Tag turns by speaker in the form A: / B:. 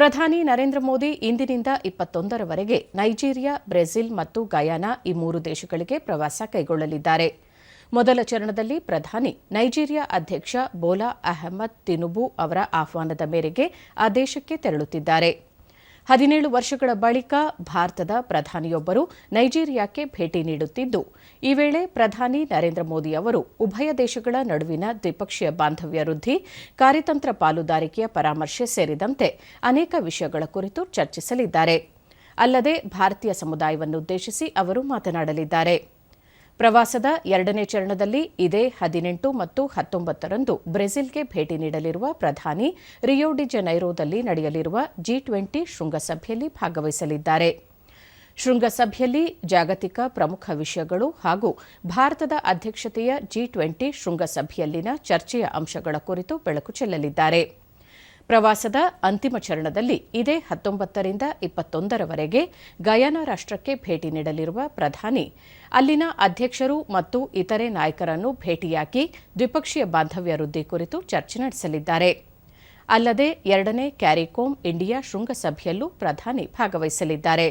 A: ಪ್ರಧಾನಿ ನರೇಂದ್ರ ಮೋದಿ ಇಂದಿನಿಂದ ಇಪ್ಪತ್ತೊಂದರವರೆಗೆ ನೈಜೀರಿಯಾ, ಬ್ರೆಜಿಲ್ ಮತ್ತು ಗಯಾನಾ ಈ ಮೂರು ದೇಶಗಳಿಗೆ ಪ್ರವಾಸ ಕೈಗೊಳ್ಳಲಿದ್ದಾರೆ. ಮೊದಲ ಚರಣದಲ್ಲಿ ಪ್ರಧಾನಿ ನೈಜೀರಿಯಾ ಅಧ್ಯಕ್ಷ ಬೋಲಾ ಅಹಮದ್ ತಿನುಬು ಅವರ ಆಹ್ವಾನದ ಮೇರೆಗೆ ಆ ದೇಶಕ್ಕೆ ತೆರಳುತ್ತಿದ್ದಾರೆ. ಹದಿನೇಳು ವರ್ಷಗಳ ಬಳಿಕ ಭಾರತದ ಪ್ರಧಾನಿಯೊಬ್ಬರು ನೈಜೀರಿಯಾಕ್ಕೆ ಭೇಟಿ ನೀಡುತ್ತಿದ್ದು, ಈ ವೇಳೆ ಪ್ರಧಾನಿ ನರೇಂದ್ರ ಮೋದಿ ಅವರು ಉಭಯ ದೇಶಗಳ ನಡುವಿನ ದ್ವಿಪಕ್ಷೀಯ ಬಾಂಧವ್ಯ ವೃದ್ಧಿ, ಕಾರ್ಯತಂತ್ರ ಪಾಲುದಾರಿಕೆಯ ಪರಾಮರ್ಶೆ ಸೇರಿದಂತೆ ಅನೇಕ ವಿಷಯಗಳ ಕುರಿತು ಚರ್ಚಿಸಲಿದ್ದಾರೆ. ಅಲ್ಲದೆ ಭಾರತೀಯ ಸಮುದಾಯವನ್ನುದ್ದೇಶಿಸಿ ಅವರು ಮಾತನಾಡಲಿದ್ದಾರೆ. ಪ್ರವಾಸದ ಎರಡನೇ ಚರಣದಲ್ಲಿ ಇದೇ ಹದಿನೆಂಟು ಮತ್ತು ಹತ್ತೊಂಬತ್ತರಂದು ಬ್ರೆಜಿಲ್ಗೆ ಭೇಟಿ ನೀಡಲಿರುವ ಪ್ರಧಾನಿ ರಿಯೋ ಡಿ ಜನೈರೋದಲ್ಲಿ ನಡೆಯಲಿರುವ ಜಿ ಟ್ವೆಂಟಿ ಶೃಂಗಸಭೆಯಲ್ಲಿ ಭಾಗವಹಿಸಲಿದ್ದಾರೆ. ಶೃಂಗಸಭೆಯಲ್ಲಿ ಜಾಗತಿಕ ಪ್ರಮುಖ ವಿಷಯಗಳು ಹಾಗೂ ಭಾರತದ ಅಧ್ಯಕ್ಷತೆಯ ಜಿ ಟ್ವೆಂಟಿ ಶೃಂಗಸಭೆಯಲ್ಲಿನ ಚರ್ಚೆಯ ಅಂಶಗಳ ಕುರಿತು ಬೆಳಕು ಚೆಲ್ಲಲಿದ್ದಾರೆ. ಪ್ರವಾಸದ ಅಂತಿಮ ಚರಣದಲ್ಲಿ ಇದೇ ಹತ್ತೊಂಬತ್ತರಿಂದ ಇಪ್ಪತ್ತೊಂದರವರೆಗೆ ಗಯಾನ ರಾಷ್ಟಕ್ಕೆ ಭೇಟಿ ನೀಡಲಿರುವ ಪ್ರಧಾನಿ, ಅಲ್ಲಿನ ಅಧ್ಯಕ್ಷರು ಮತ್ತು ಇತರೆ ನಾಯಕರನ್ನು ಭೇಟಿಯಾಗಿ ದ್ವಿಪಕ್ಷೀಯ ಬಾಂಧವ್ಯ ವೃದ್ಧಿ ಕುರಿತು ಚರ್ಚೆ ನಡೆಸಲಿದ್ದಾರೆ. ಅಲ್ಲದೆ ಎರಡನೇ ಕ್ಯಾರಿಕೋಮ್ ಇಂಡಿಯಾ ಶೃಂಗಸಭೆಯಲ್ಲೂ ಪ್ರಧಾನಿ ಭಾಗವಹಿಸಲಿದ್ದಾರೆ.